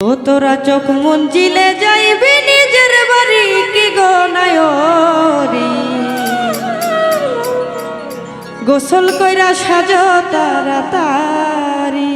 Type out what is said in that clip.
ও তোরা চোখ মঞ্জিলে যাইবি নিজের বাড়ি, কি গো নায়রি? গোসল কইরা সাজ তারা তারি